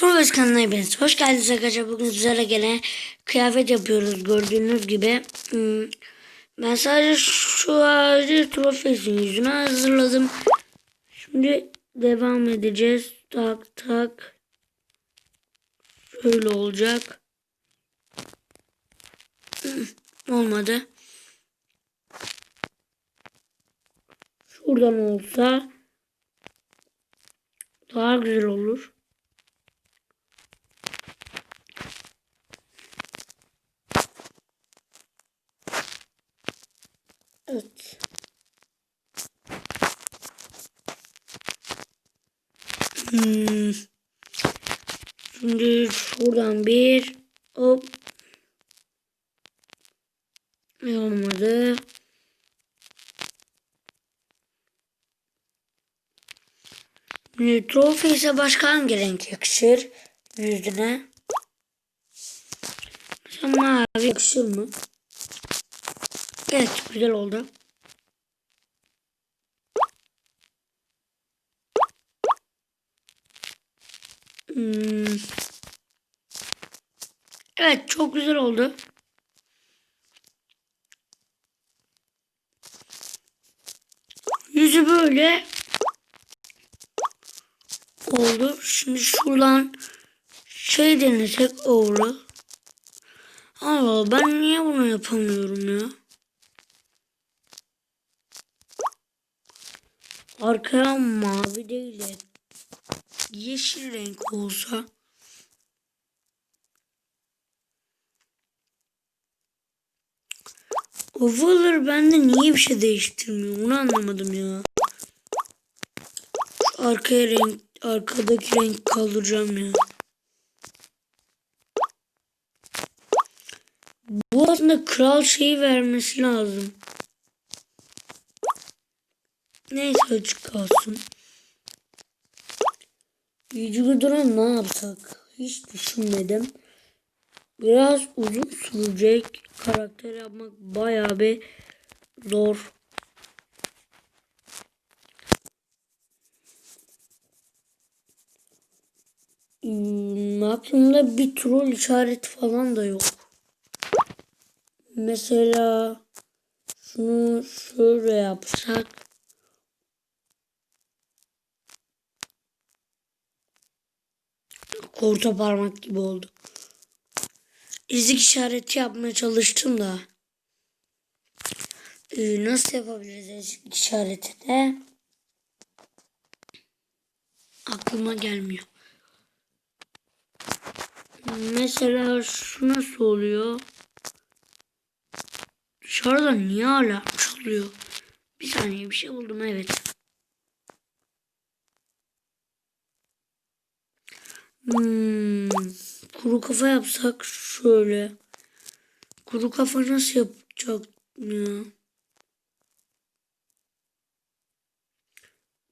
Turves kanalına hepiniz hoş geldiniz arkadaşlar. Bugün sizlere gene kıyafet yapıyoruz gördüğünüz gibi. Hmm, Ben sadece şu ağacı Turves'in yüzüne hazırladım. Şimdi devam edeceğiz. Tak tak. Şöyle olacak. Hmm, Olmadı. Şuradan olsa daha güzel olur. Evet. Hmm. Şimdi şuradan bir hop. Ne olmadı. Trofe ise başka hangi renk yakışır yüzüne? Mavi yakışır mı? Evet güzel oldu. Hmm. Evet çok güzel oldu. Yüzü böyle oldu. Şimdi şuradan şey denesek. Allah Allah, ben niye bunu yapamıyorum ya? Arkaya mavi değil de yeşil renk olsa. Ovalar bende niye bir şey değiştirmiyor onu anlamadım ya. Şu arkaya renk, arkadaki renk kaldıracağım ya. Bu aslında kral şeyi vermesi lazım. Neyse açık kalsın. Vücuduna ne yapsak? Hiç düşünmedim. Biraz uzun sürecek. Karakter yapmak bayağı bir zor. Hmm, aklımda bir troll işareti falan da yok. Mesela şunu şöyle yapsak. Orta parmak gibi oldu. İzik işareti yapmaya çalıştım da. Ee, nasıl yapabiliriz ezik işareti de? Aklıma gelmiyor. Mesela şu nasıl oluyor? Dışarıda niye alarm çalıyor? Bir saniye bir şey buldum evet. Hmm, kuru kafa yapsak şöyle. Kuru kafa nasıl yapacak ya?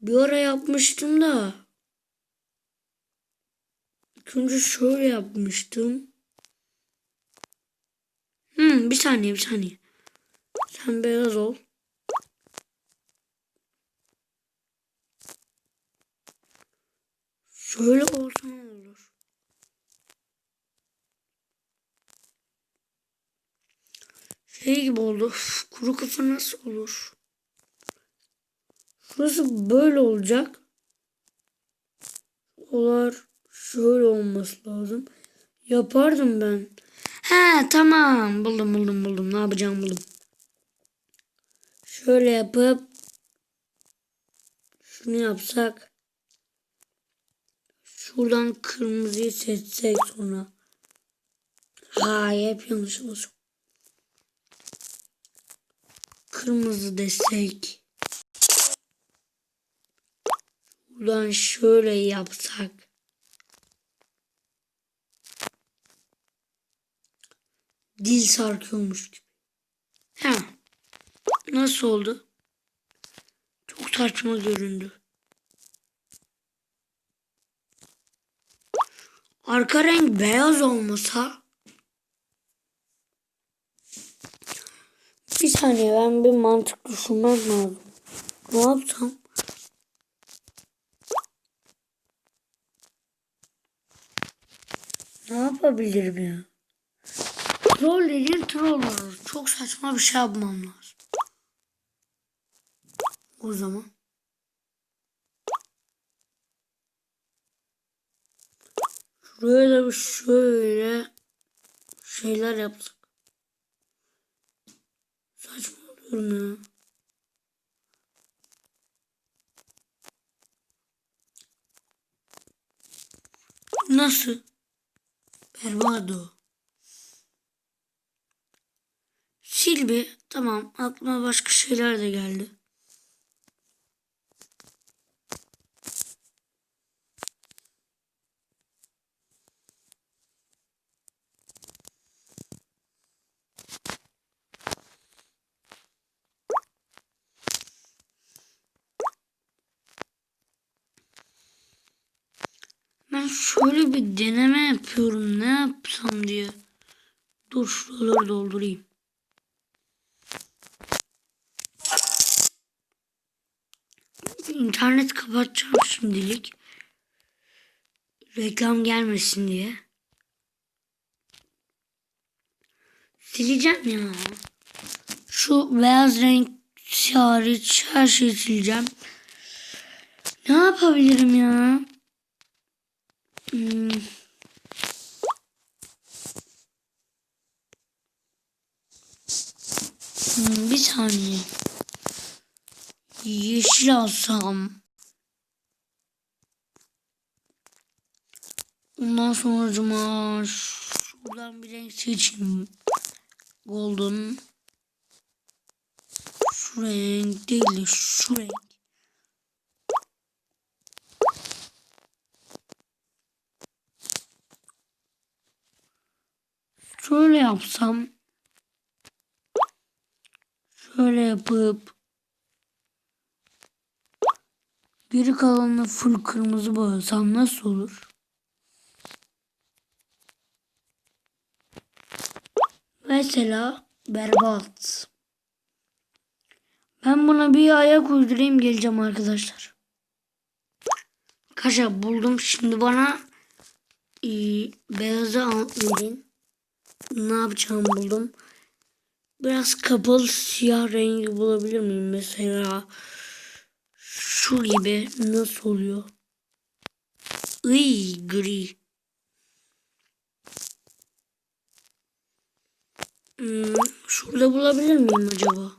Bir ara yapmıştım da. İlk önce şöyle yapmıştım. Hmm, bir saniye bir saniye. Sen beyaz ol. Şöyle olsa ne olur? Şey gibi oldu. Üf, Kuru kafa nasıl olur? Şurası böyle olacak. Olar şöyle olması lazım. Yapardım ben. He tamam. Buldum buldum buldum. Ne yapacağım buldum. Şöyle yapıp şunu yapsak. Şuradan kırmızıyı seçsek sonra. Hayır hep yanlış olacak. Kırmızı desek. Buradan şöyle yapsak. Dil sarkıyormuş gibi. He. Nasıl oldu? Çok saçma göründü. Arka renk beyaz olmasa bir saniye ben bir mantık düşünmem lazım. Ne yapsam? Ne yapabilirim ya? Troll dediğin troll olur. Çok saçma bir şey yapmam lazım. O zaman. Şuraya da bir şöyle şeyler yapsak. Saçmalıyorum ya. Nasıl? Bervado. Sil bir. Tamam. Aklıma başka şeyler de geldi. Ben şöyle bir deneme yapıyorum. Ne yapsam diye. Dur şuraları doldurayım. İnternet kapatacağım şimdilik. Reklam gelmesin diye. Sileceğim ya. Şu beyaz renk hariç her şeyi sileceğim. Ne yapabilirim ya? Hmm. Hmm, bir saniye. Yeşil alsam. Ondan sonra cuma şuradan bir renk seçeyim. Golden. Şu renk değil de şu renk. Şöyle yapsam. Şöyle yapıp geri kalanını full kırmızı boyasam nasıl olur? Mesela berbat. Ben buna bir ayak uydurayım geleceğim arkadaşlar. Kaşa buldum. Şimdi bana e, beyazı verin. Ne yapacağımı buldum. Biraz kapalı siyah rengi bulabilir miyim? Mesela şu gibi nasıl oluyor? Iy gri. Hmm, şurada bulabilir miyim acaba?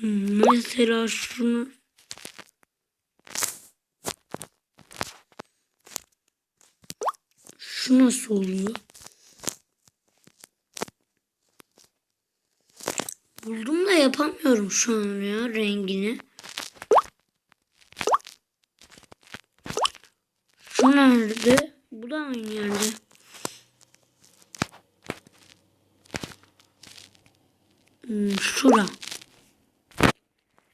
Hmm, mesela şunu Nasıl oluyor? Buldum da yapamıyorum şu an ya rengini. Şu nerede? Bu da aynı yerde. Hmm, şura.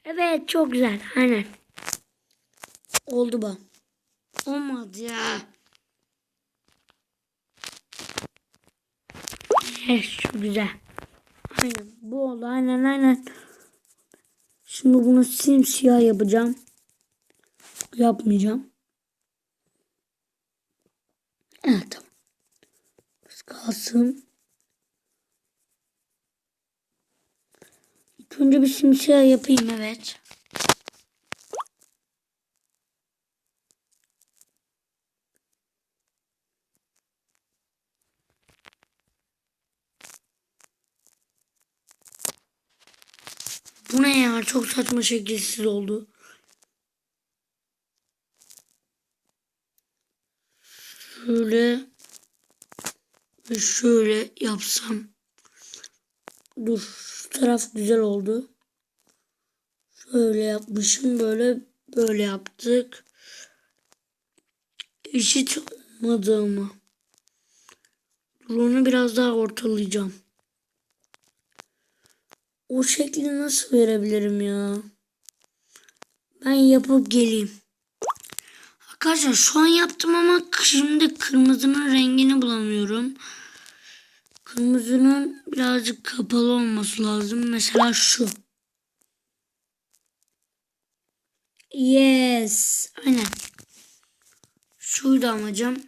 Evet çok güzel. Aynen. Oldu bu. Olmadı ya. Şu güzel. Aynen bu oldu aynen aynen. Şimdi bunu simsiyah yapacağım. Yapmayacağım. Evet tamam. Biz kalsın. İlk önce bir simsiyah yapayım evet. Bu ne ya? Çok saçma şekilsiz oldu. Şöyle şöyle yapsam. Dur. Şu taraf güzel oldu. Şöyle yapmışım. Böyle böyle yaptık. Eşit olmadı ama. Dur onu biraz daha ortalayacağım. O şekli nasıl verebilirim ya? Ben yapıp geleyim. Arkadaşlar şu an yaptım ama şimdi kırmızının rengini bulamıyorum. Kırmızının birazcık kapalı olması lazım. Mesela şu. Yes. Aynen. Şuydu amacım.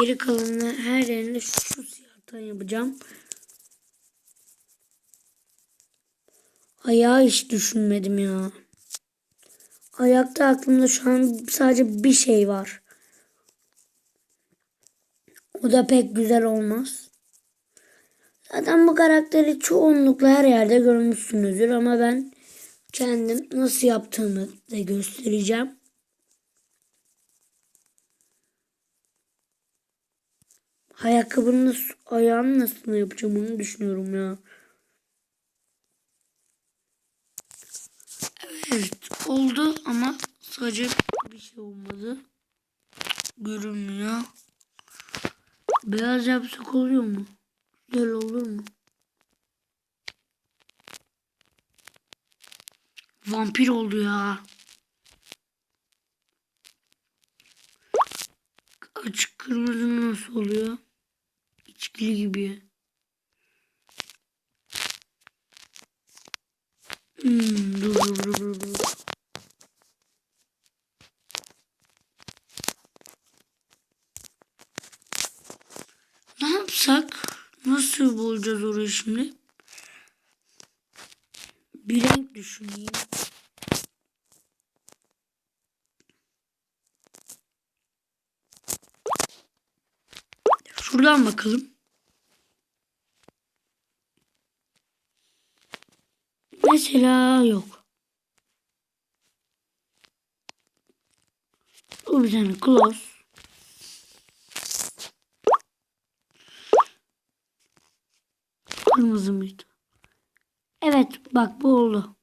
Geri kalanını her yerinde şu siyahtan yapacağım. Ayağı hiç düşünmedim ya. Ayakta aklımda şu an sadece bir şey var. O da pek güzel olmaz. Zaten bu karakteri çoğunlukla her yerde görmüşsünüzdür ama ben kendim nasıl yaptığımı da göstereceğim. Ayakkabının ayağını nasıl yapacağım onu düşünüyorum ya. Evet oldu ama sadece bir şey olmadı. Görünmüyor. Beyaz yapsak oluyor mu? Güzel olur mu? Vampir oldu ya. Açık kırmızı nasıl oluyor? İçkili gibi. Ne yapsak? Nasıl bulacağız orayı şimdi? Bir renk düşüneyim. Şuradan bakalım. Mesela yok. Bu bir tane close. Kırmızı mıydı? Evet bak bu oldu.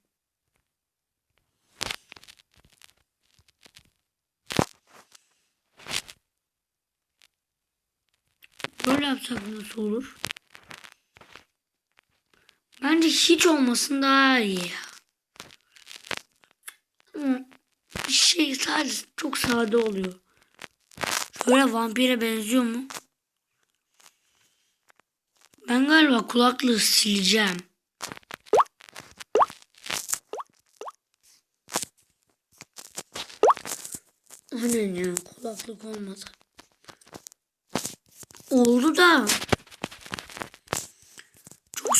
Böyle yapsak nasıl olur? Hiç olmasın daha iyi bir şey sadece çok sade oluyor. Şöyle vampire benziyor mu? Ben galiba kulaklığı sileceğim. Aynen ya kulaklık olmadı. Oldu da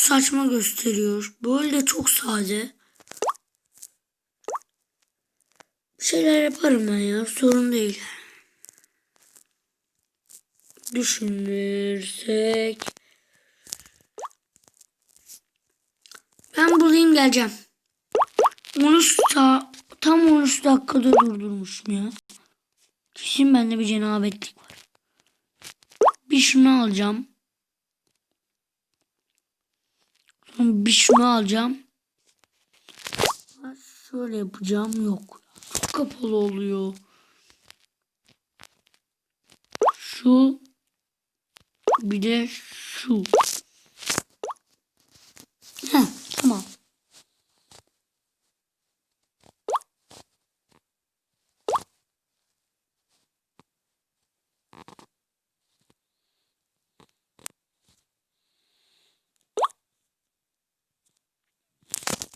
saçma gösteriyor. Böyle çok sade. Bir şeyler yaparım ben ya sorun değil. Düşünürsek ben bulayım geleceğim. 13 saat tam 13 dakikada durdurmuşum ya. Kesin bende bir cenabetlik var. Bir şunu alacağım. Sonra bir şunu alacağım. Şöyle yapacağım. Yok. Çok kapalı oluyor. Şu. Bir de şu. Heh, tamam.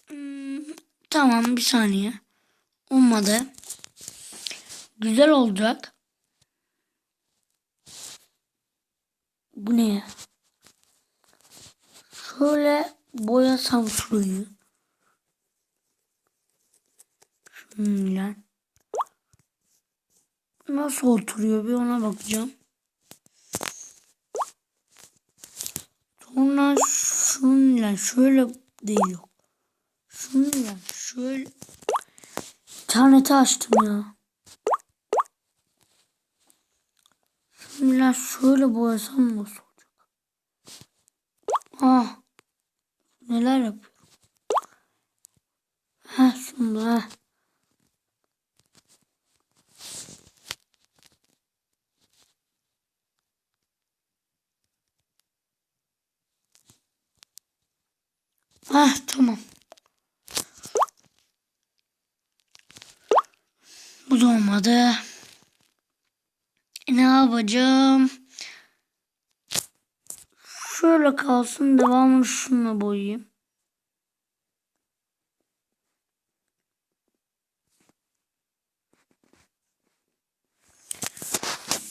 Hmm, tamam bir saniye. Olmadı. Güzel olacak. Bu ne? Şöyle boyasam şurayı. Şöyle. Nasıl oturuyor bir ona bakacağım. Sonra şunla şöyle değil yok. Şunla şöyle. İnterneti açtım ya. Şunla şöyle boyasam nasıl olacak? Ah. Neler yapıyorum? Ha şunda ha. Ah Olmadı. E, ne yapacağım? Şöyle kalsın. Devamını şununla boyayayım.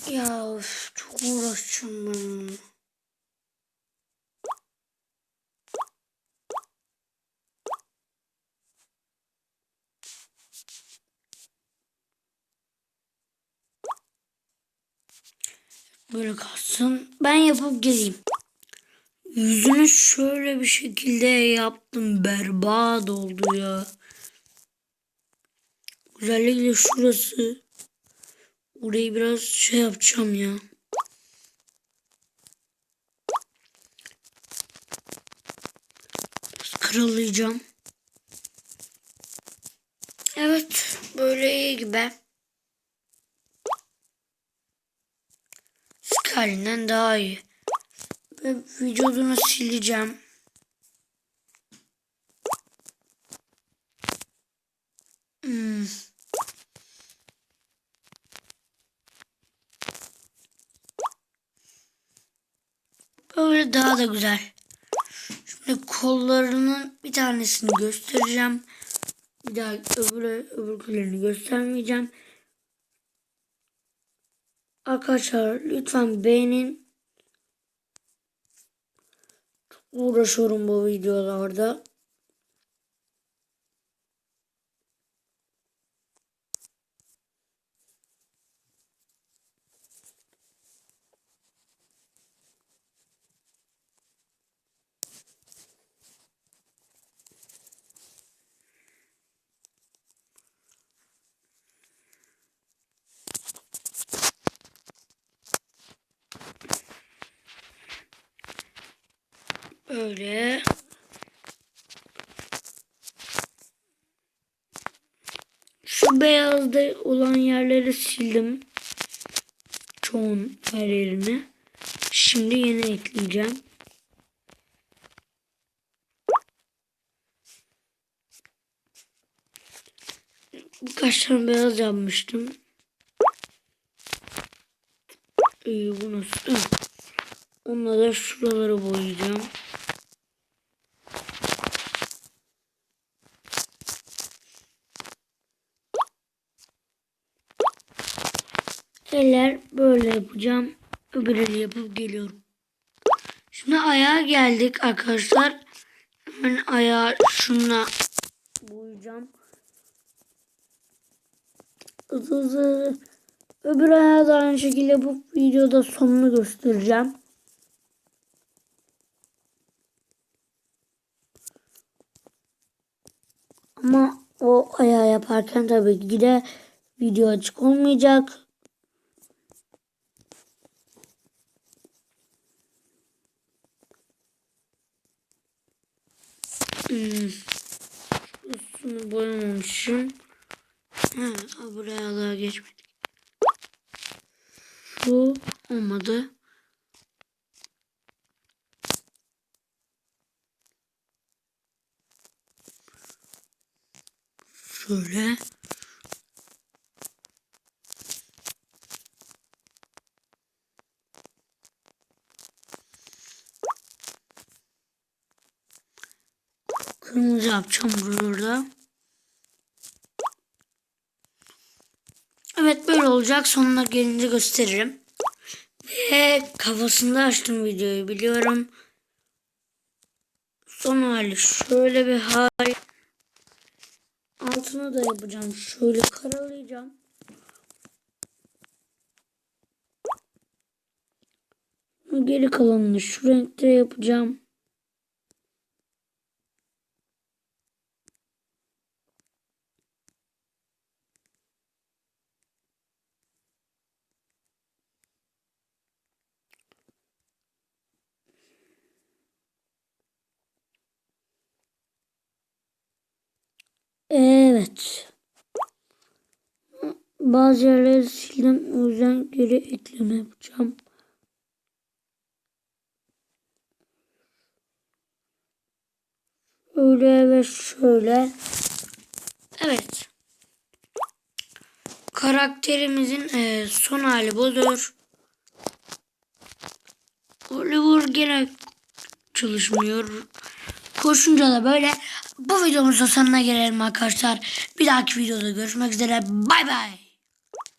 Ya çok uğraşacağım ben. Böyle kalsın. Ben yapıp geleyim. Yüzünü şöyle bir şekilde yaptım. Berbat oldu ya. Özellikle şurası. Orayı biraz şey yapacağım ya. Biraz karalayacağım. Evet. Böyle iyi gibi. Halinden daha iyi. Ve vücudunu sileceğim. Hmm. Böyle daha da güzel. Şimdi kollarının bir tanesini göstereceğim. Bir daha öbürü, öbürkülerini göstermeyeceğim. Arkadaşlar lütfen beğenin. Çok uğraşıyorum bu videolarda. Öyle. Şu beyazda olan yerleri sildim. Çoğun her yerini. Şimdi yeni ekleyeceğim. Birkaç tane beyaz yapmıştım. İyi bu nasıl? Onunla da şuraları boyayacağım. Eller böyle yapacağım. Öbür eli yapıp geliyorum. Şimdi ayağa geldik arkadaşlar. Hemen ayağı şunla boyayacağım. Hızlı hızlı. Öbür ayağı da aynı şekilde bu videoda sonunu göstereceğim. Ama o ayağı yaparken tabii ki de video açık olmayacak. Hmm. Üstünü boyamamışım. Ha, buraya daha geçmedik. Şu olmadı. Şöyle. Kırmızı yapacağım burada. Evet böyle olacak. Sonuna gelince gösteririm. Ve kafasında açtım videoyu biliyorum. Son hali şöyle bir hal. Altını da yapacağım. Şöyle karalayacağım. Geri kalanını şu renkte yapacağım. Evet. Bazı yerleri sildim. O yüzden geri ekleme yapacağım. Öyle ve şöyle. Evet. Karakterimizin e, son hali budur. Oliver gene çalışmıyor. Koşunca da böyle. Bu videomuzun sonuna gelelim arkadaşlar. Bir dahaki videoda görüşmek üzere. Bay bay.